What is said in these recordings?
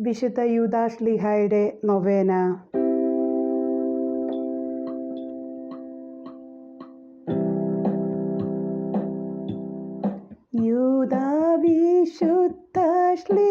വിശുദ്ധ യൂദാഷ്ലിഹായുടെ നൊവേന. യൂദാ വിശുദ്ധ ശ്ലീഹ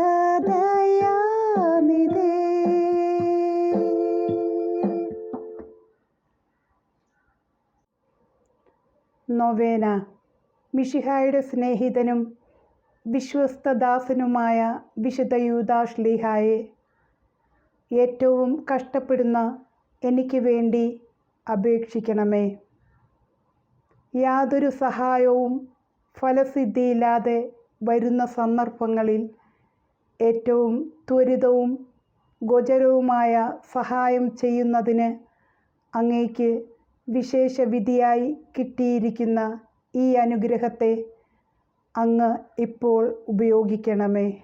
പ്രാർത്ഥിക്കാതയാനിതേ നൊവേന. മിഷിഹായുടെ സ്നേഹിതനും വിശ്വസ്തദാസനുമായ വിശുദ്ധ യൂദാഷ്ലിഹായെ ഏറ്റവും കഷ്ടപ്പെടുന്ന എനിക്ക് വേണ്ടി അപേക്ഷിക്കണമേ. യാതൊരു സഹായവും ഫലസിദ്ധിയില്ലാതെ വരുന്ന സന്ദർഭങ്ങളിൽ ഏറ്റവും ത്വരിതവും ഗോചരവുമായ സഹായം ചെയ്യുന്നതിന് അങ്ങേക്ക് വിശേഷ വിധിയായി കിട്ടിയിരിക്കുന്ന ഈ അനുഗ്രഹത്തെ അങ്ങ് ഇപ്പോൾ ഉപയോഗിക്കണമേ.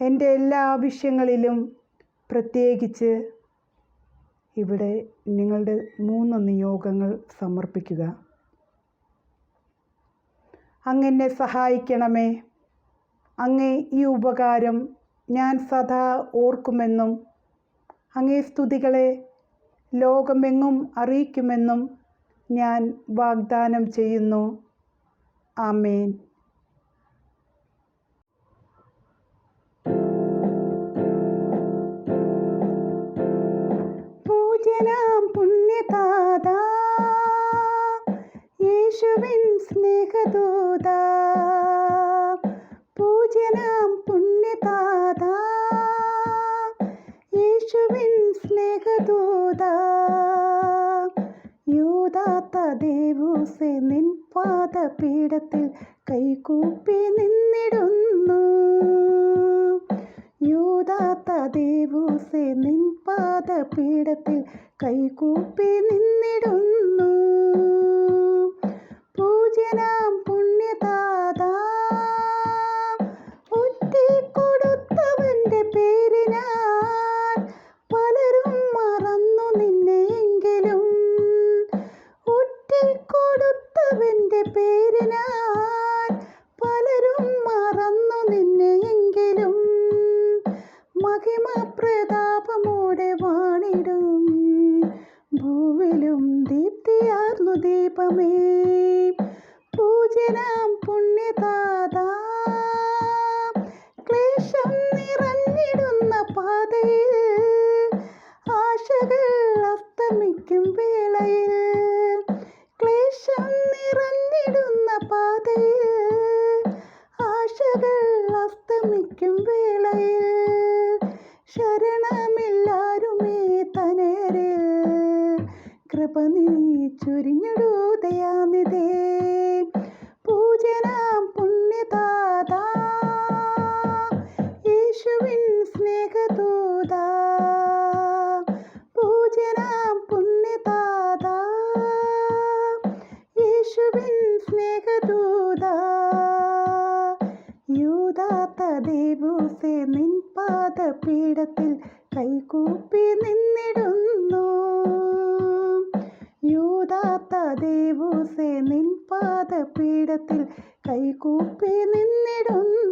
എന്റെ എല്ലാ ആവശ്യങ്ങളിലും പ്രത്യേകിച്ച് ഇവിടെ നിങ്ങളുടെ മൂന്ന് നിയോഗങ്ങൾ സമർപ്പിക്കുക. അങ്ങെന്നെ സഹായിക്കണമേ. അങ്ങേ ഈ ഉപകാരം ഞാൻ സദാ ഓർക്കുമെന്നും അങ്ങേ സ്തുതികളെ ലോകമെങ്ങും അറിയിക്കുമെന്നും ഞാൻ വാഗ്ദാനം ചെയ്യുന്നു. ആമേൻ. പൂജനാം പുണ്യതാതാ യേശുവിൻ സ്നേഹദൂത. സ്നേഹദൂത യൂദാത്ത ദേവൂസെ നിൻ പാദപീഠത്തിൽ കൈകൂപ്പി നിന്നിടുന്നു. യൂതാത്ത ദേവൂസെ നിൻ പാദപീഠത്തിൽ കൈകൂപ്പി നിന്നിടുന്നു. മഹിമ വാണിടും. ഭൂവിലും ദീപ്തിയാർന്നു ദീപമേ. പൂജനാം പുണ്യതാത ക്ലേശം നിറഞ്ഞിടുന്ന പാതയിൽ. ആശകൾ അസ്തമിക്കും വേളയിൽ. ക്ലേശം നിറഞ്ഞിടുന്ന പാതയിൽ. ആശകൾ അസ്തമിക്കും വേളയിൽ. ശരണമില്ലാരുമേ തനേരിൽ. കൃപ നീ ചുരിഞ്ഞിടൂ ദയാനിധേ. പൂജനാം പുണ്യതാത യേശുവിൻ സ്നേഹദൂത. പൂജനാം പുണ്യതാത യേശുവിൻ സ്നേഹദൂതാ. യൂദാത്ത ദേവൂസെ നിൻ പാദപീഠത്തിൽ കൈകൂപ്പി നിന്നിടുന്നു. യൂദാത്ത ദേവൂസെ നിൻ പാദപീഠത്തിൽ കൈകൂപ്പി നിന്നിടുന്നു.